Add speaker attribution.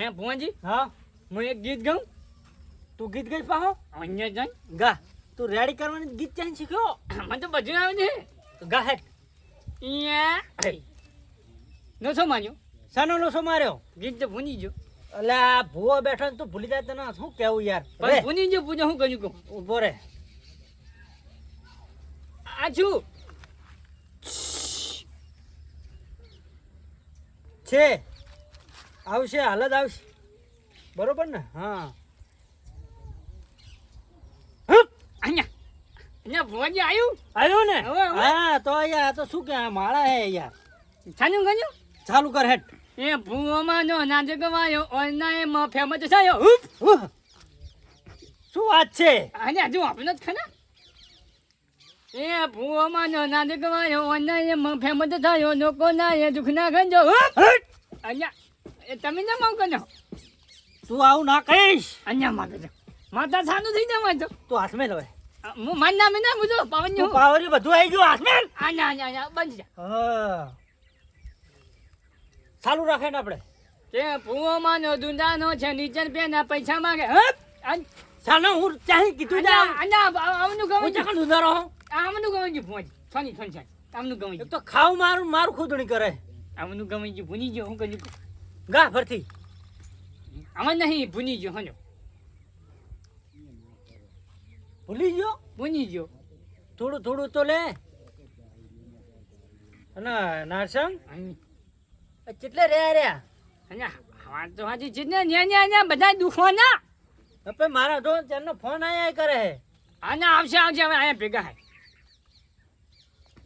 Speaker 1: હે ભુવનજી?
Speaker 2: હા.
Speaker 1: હું એક ગીત ગાઉં.
Speaker 2: તું ગીત ગઈ પાહો.
Speaker 1: અહીંયા જઈ
Speaker 2: ગા. તું રેડી કરવાની ગીત ક્યાં શીખ્યો
Speaker 1: મને તો બધું આવે છે.
Speaker 2: ગા હેટ
Speaker 1: ઈયા હે. નો છો માન્યો?
Speaker 2: સાનો લોસો માર્યો?
Speaker 1: ગીત તો ભૂની ગયો.
Speaker 2: એટલે આ ભૂવો બેઠો તું ભૂલી જાય તને શું કેવું યાર?
Speaker 1: ભૂની ગયો પૂજા હું કહ્યું કહું?
Speaker 2: ઊભો રે.
Speaker 1: આ છું.
Speaker 2: છે. આવશે હાલ જ આવશે. બરોબર ને? હા.
Speaker 1: અહીંયા. ભુવાજી આવ્યું
Speaker 2: આવ્યો ને. હા તો તો શું કે માળા હે યાર
Speaker 1: છાન્યું ગયું
Speaker 2: ચાલુ કર હેટ
Speaker 1: એ ભૂવામાં નો નાજ ગવાયો ઓના એમ ફેમસ થયો. હુપ
Speaker 2: શું વાત છે?
Speaker 1: અને હજુ આપણને જ ખરા એ ભૂવામાં નો નાદ ગવાયો ઓના એમ ફેમસ થયો લોકો ના એ દુઃખ ના ગંજો
Speaker 2: હટ!
Speaker 1: અહીંયા. એ તમે ના માવ કરો
Speaker 2: તું આવું ના કહીશ
Speaker 1: અહીંયા માંગે છે. માતા સાનું થઈ જાય તો.
Speaker 2: તું હાથમે લે
Speaker 1: હું માન નામે ના મુજો પવન
Speaker 2: તું
Speaker 1: નું?
Speaker 2: પાવરી બધું આવી ગયું હાથમે
Speaker 1: બંધ જા.
Speaker 2: ચાલુ રાખે ને આપણે
Speaker 1: કે ભૂવામાં નો દુંદાનો છે નીચે પેના પૈસા માંગે. હપ
Speaker 2: સાનો હું ચાહી કીધું જા
Speaker 1: આના આના આવનું
Speaker 2: હું
Speaker 1: ગવું
Speaker 2: ચાકણ હોઉં.
Speaker 1: આમનું ગવું છે ભુવાજી છોની છોની છોની આમનું ગવું છે
Speaker 2: તો ખાવ મારું મારું ખુદણી કરે.
Speaker 1: આમનું ગવું છે ભૂની જો હું કર્યું
Speaker 2: ગા ફરથી.
Speaker 1: આમાં નહીં ભૂની ગયો હજો
Speaker 2: ભૂલી ગયો?
Speaker 1: ભૂની ગયો.
Speaker 2: થોડું થોડું તો લે. અને નારસંગ? કેટલે રહ્યા રહ્યા?
Speaker 1: અને વાત તો હાજી છે ને ન્યા ન્યા ન્યા બધા દુખો ના
Speaker 2: હવે મારા તો તેમનો ફોન આયા કરે હે.
Speaker 1: આના આવશે આવશે હવે અહીંયા ભેગા હે.